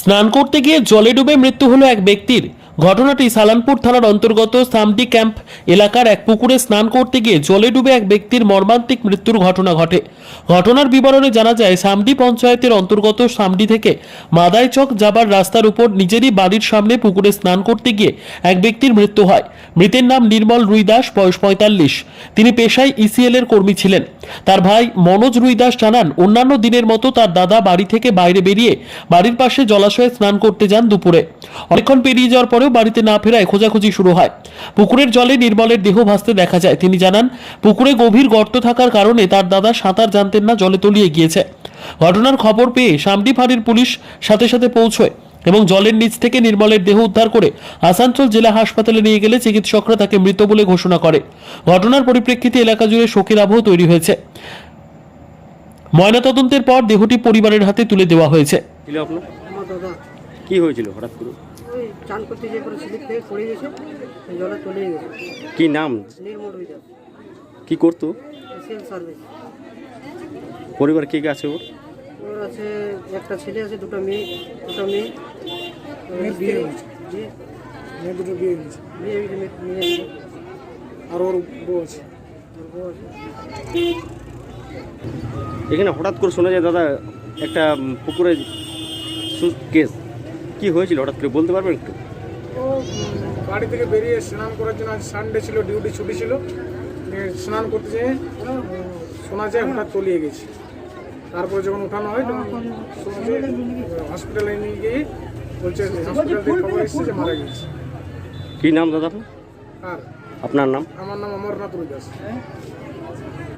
স্নান করতে গিয়ে জলে ডুবে মৃত্যু হলো এক ব্যক্তির। ঘটনাটি সালানপুর থানার অন্তর্গত সামডি ক্যাম্প এলাকার এক পুকুরে স্নান করতে গিয়ে জলে ডুবে এক ব্যক্তির মর্মান্তিক মৃত্যুর ঘটনা ঘটে। ঘটনার বিবরণে জানা যায়, সামডি পঞ্চায়েতের অন্তর্গত সামডি থেকে মাদাইচক যাবার রাস্তার উপর নিজেরই বাড়ির সামনে পুকুরে স্নান করতে গিয়ে এক ব্যক্তির মৃত্যু হয়। মৃতের নাম নির্মল রুইদাস, বয়স পঁয়তাল্লিশ। তিনি পেশায় ইসিএল এর কর্মী ছিলেন। তার ভাই মনোজ রুইদাস জানান, অন্যান্য দিনের মতো তার দাদা বাড়ি থেকে বাইরে বেরিয়ে বাড়ির পাশে জলাশয়ে স্নান করতে যান দুপুরে। অনেকক্ষণ পেরিয়ে যাওয়ার পরেও বাড়িতে না ফেরায় খোঁজাখুঁজি শুরু হয়। পুকুরের জলে নির্মলের দেহ ভাসতে দেখা যায়। তিনি জানান, পুকুরে গভীর গর্ত থাকার কারণে তার দাদা সাঁতার জানতেন না, জলে তলিয়ে গিয়েছে। ঘটনার খবর পেয়ে সামডি ফাঁড়ির পুলিশ সাথে সাথে পৌঁছয় এবং জলের নিচ থেকে নির্মলের দেহ উদ্ধার করে আসানসোল জেলা হাসপাতালে নিয়ে গেলে চিকিৎসকরা তাকে মৃত বলে ঘোষণা করে। ঘটনার পরিপ্রেক্ষিতে এলাকা জুড়ে শোকের আবহ তৈরি হয়েছে। ময়নাতদন্তের পর দেহটি পরিবারের হাতে তুলে দেওয়া হয়েছে। কি হয়েছিল হঠাৎ করে? ওই চান করতে যে করে স্লিপ থেকে পড়ে গেছে জলে কি নাম? নির্মল কি করতো? সার্ভিস। পরিবার কে কে আছে ওর? ওর আছে একটা ছেলে আছে দুটো মেয়ে দুটো মেয়ে বিয়ে হয়েছে। মেয়ে দুটো বিয়ে হয়েছে। বিয়ে হয়েছে, মেয়ে মেয়ে আছে। আর ওর বউ আছে। ওর বউ আছে। এখানে হঠাৎ করে শোনা যায় দাদা একটা পুকুরে কেস। কি হয়েছিল? হঠাৎ করে বলতে পারবেন একটু? ও বাড়ি থেকে বেরিয়ে স্নান করার জন্য আজ সানডে ছিল ডিউটি ছুটি ছিল। স্নান করতে যেয়ে শোনা যায় হঠাৎ তলিয়ে গেছে। তারপরে যখন উঠানো হয় তখন শোনা যায় হসপিটালে নিয়ে গিয়ে বলছে হসপিটাল থেকে খবর এসেছে যে মারা গেছে। কি নাম দাদা আপনার? আর? আপনার নাম? আমার নাম অমরনাথ রুদাস।